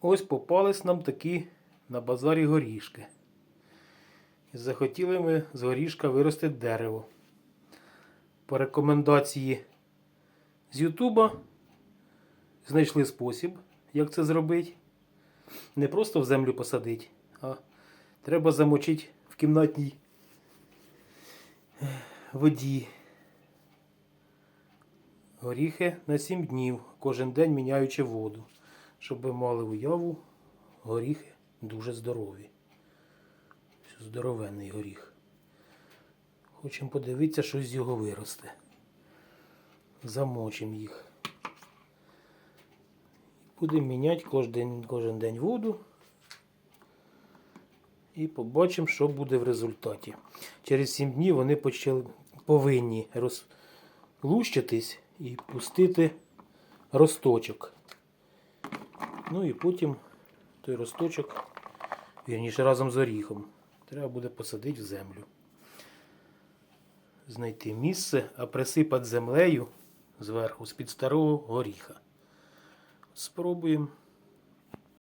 Ось попались нам такі на базарі горішки. І захотіли ми з горішка виростити дерево. По рекомендації з Ютуба знайшли спосіб, як це зробити. Не просто в землю посадити, а треба замочити в кімнатній воді. Горіхи на 7 днів, кожен день міняючи воду. Щоб ви мали уяву, горіхи дуже здорові. Здоровенний горіх. Хочемо подивитися, що з його виросте. Замочимо їх. Будемо міняти кожен кожен день воду. І побачимо, що буде в результаті. Через 7 днів вони почали, повинні розлущитись і пустити росточок. Ну і потім той росточок, вірніше разом з оріхом, треба буде посадити в землю. Знайти місце, а присипати землею зверху з-під старого горіха. Спробуємо